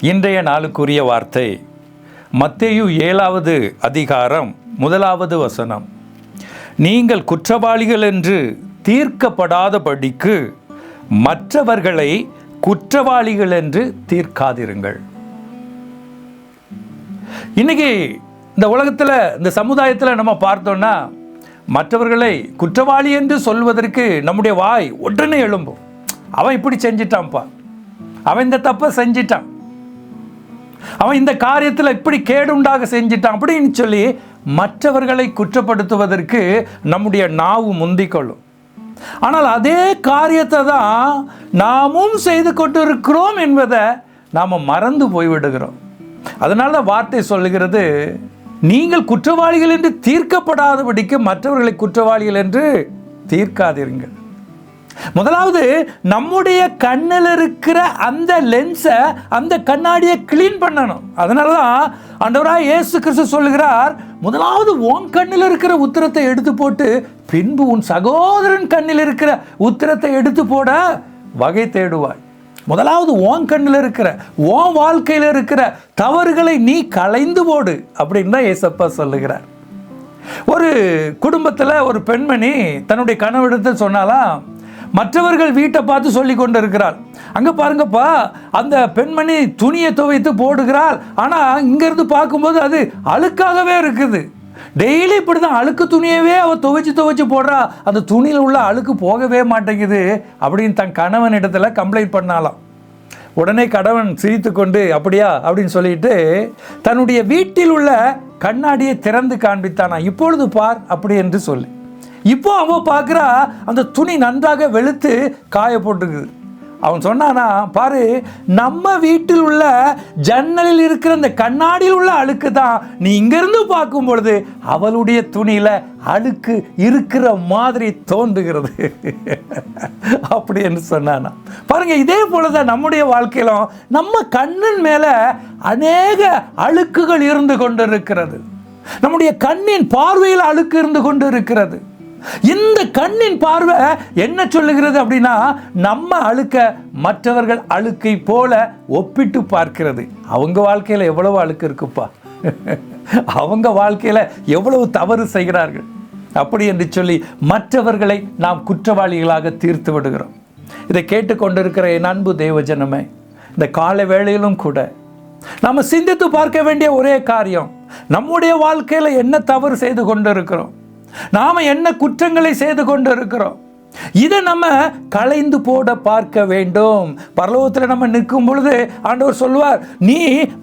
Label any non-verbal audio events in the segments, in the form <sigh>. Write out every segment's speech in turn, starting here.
இன்றைய நாளுக்குரிய வார்த்தை மத்தேயு ஏழாவது அதிகாரம் முதலாவது வசனம். நீங்கள் குற்றவாளிகள் என்று தீர்க்கப்படாதபடிக்கு மற்றவர்களை குற்றவாளிகள் என்று தீர்க்காதிருங்கள். இன்னைக்கு இந்த உலகத்தில் இந்த சமுதாயத்தில் நம்ம பார்த்தோம்னா மற்றவர்களை குற்றவாளி என்று சொல்வதற்கு நம்முடைய வாய் உடனே எழும்பும். அவன் இப்படி செஞ்சிட்டான்ப்பா. அவன் இந்த தப்பை செஞ்சிட்டான். அவன் இந்த காரியத்தில் இப்படி கேடுண்டாக செஞ்சிட்டான் அப்படின்னு சொல்லி மற்றவர்களை குற்றப்படுத்துவதற்கு நம்முடைய நாவு முந்திக்கொள்ளும். ஆனால் அதே காரியத்தை தான் நாமும் செய்து கொண்டு இருக்கிறோம் என்பதை நாம் மறந்து போய்விடுகிறோம். அதனால வார்த்தை சொல்லுகிறது நீங்கள் குற்றவாளிகள் என்று தீர்க்கப்படாதபடிக்கு மற்றவர்களை குற்றவாளிகள் என்று தீர்க்காதிருங்கள் முதலாவது நம்முடைய கண்ணில் இருக்கிற அந்த லென்ஸை அந்த கண்ணாடியை கிளீன் பண்ணணும். அதனால தான் அண்டவராக இயேசு கிறிஸ்து சொல்லுகிறார் முதலாவது உன் கண்ணில் இருக்கிற உத்திரத்தை எடுத்து போட்டு பின்பு உன் சகோதரன் கண்ணில் இருக்கிற உத்திரத்தை எடுத்து போட வகை தேடுவாய். முதலாவது ஓன் கண்ணில் இருக்கிற ஓன் வாழ்க்கையில் இருக்கிற தவறுகளை நீ களைந்து போடு அப்படின்னு தான் ஏசப்பா சொல்லுகிறார். ஒரு குடும்பத்தில் ஒரு பெண்மணி தன்னுடைய கணவனிடத்தில் சொன்னாலாம் மற்றவர்கள் வீட்டை பார்த்து சொல்லி கொண்டு இருக்கிறாள் அங்கே பாருங்கப்பா அந்த பெண்மணி துணியை துவைத்து போடுகிறாள். ஆனால் இங்கேருந்து பார்க்கும்போது அது அழுக்காகவே இருக்குது. டெய்லி இப்படி தான் அழுக்கு துணியவே அவள் துவைச்சு துவைச்சு போடுறா. அந்த துணியில் உள்ள அழுக்கு போகவே மாட்டேங்குது அப்படின்னு தன் கணவன் இடத்துல கம்ப்ளைண்ட் பண்ணாலாம் உடனே கணவன் சிரித்து கொண்டு அப்படியா? அப்படின்னு சொல்லிட்டு தன்னுடைய வீட்டில் உள்ள கண்ணாடியை திறந்து காண்பித்தானா இப்பொழுது பார் அப்படி என்று சொல்லி. இப்போ அவன் பார்க்குறா அந்த துணி நன்றாக வெளுத்து காய போட்டுருக்குது. அவன் சொன்னானா பாரு நம்ம வீட்டில் உள்ள ஜன்னலில் இருக்கிற அந்த கண்ணாடியில் உள்ள அழுக்கு தான் நீ இங்கிருந்து பார்க்கும் பொழுது அவளுடைய துணியில் அழுக்கு இருக்கிற மாதிரி தோன்றுகிறது. <laughs> அப்படி என்று சொன்னானா. பாருங்க இதே போல தான் நம்முடைய வாழ்க்கையிலும் நம்ம கண்ணின் மேலே அநேக அழுக்குகள் இருந்து கொண்டு இருக்கிறது நம்முடைய கண்ணின் பார்வையில் அழுக்கு இருந்து கொண்டு இருக்கிறது இந்த கண்ணின் பார்வை என்ன சொல்லுகிறது அப்படின்னா நம்ம அழுக்க மற்றவர்கள் அழுக்கை போல ஒப்பிட்டு பார்க்கிறது. அவங்க வாழ்க்கையில் எவ்வளவு அழுக்கு இருக்குப்பா? <laughs> அவங்க வாழ்க்கையில் எவ்வளவு தவறு செய்கிறார்கள்? அப்படி என்று சொல்லி மற்றவர்களை நாம் குற்றவாளிகளாக தீர்த்து விடுகிறோம். இதை கேட்டுக்கொண்டிருக்கிற என் அன்பு தேவஜனமே இந்த கால வேளையிலும் கூட நாம் சிந்தித்து பார்க்க வேண்டிய ஒரே காரியம் நம்முடைய வாழ்க்கையில் என்ன தவறு செய்து கொண்டு இருக்கிறோம் நாம் என்ன குற்றங்களை செய்து கொண்டு இருக்கிறோம் இதை நம்ம களைந்து போட பார்க்க வேண்டும். பரலோகத்தில் நம்ம நிற்கும் பொழுது ஆண்டவர் சொல்வார் நீ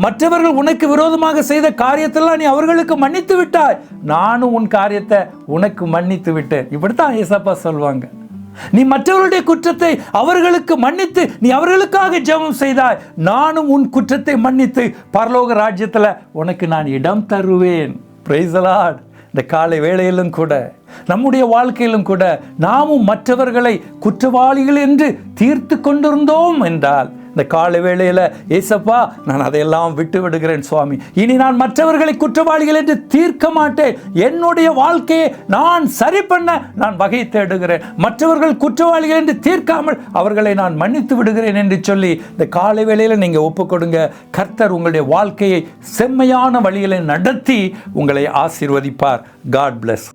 மற்றவர்கள் உனக்கு விரோதமாக செய்த காரியத்தெல்லாம் நீ அவர்களுக்கு மன்னித்து விட்டாய். நானும் உன் காரியத்தை உனக்கு மன்னித்து விட்டேன். இப்படித்தான் ஏசப்பா சொல்லுவாங்க நீ மற்றவருடைய குற்றத்தை அவர்களுக்கு மன்னித்து நீ அவர்களுக்காக ஜெபம் செய்தாய். நானும் உன் குற்றத்தை மன்னித்து பரலோக ராஜ்யத்தில் உனக்கு நான் இடம் தருவேன். பிரைசலாட் இந்த காலை வேளையிலும் கூட நம்முடைய வாழ்க்கையிலும் கூட நாமும் மற்றவர்களை குற்றவாளிகள் என்று தீர்த்து கொண்டிருந்தோம் என்றால் இந்த காலை வேளையில் ஏசப்பா நான் அதையெல்லாம் விட்டு விடுகிறேன் சுவாமி. இனி நான் மற்றவர்களை குற்றவாளிகள் என்று தீர்க்க மாட்டேன். என்னுடைய வாழ்க்கையை நான் சரி பண்ண நான் வகை தேடுகிறேன். மற்றவர்கள் குற்றவாளிகள் என்று தீர்க்காமல் அவர்களை நான் மன்னித்து விடுகிறேன் என்று சொல்லி இந்த காலை வேளையில் நீங்கள் ஒப்புக்கொடுங்க கர்த்தர் உங்களுடைய வாழ்க்கையை செம்மையான வழிகளை நடத்தி உங்களை ஆசீர்வதிப்பார். God plus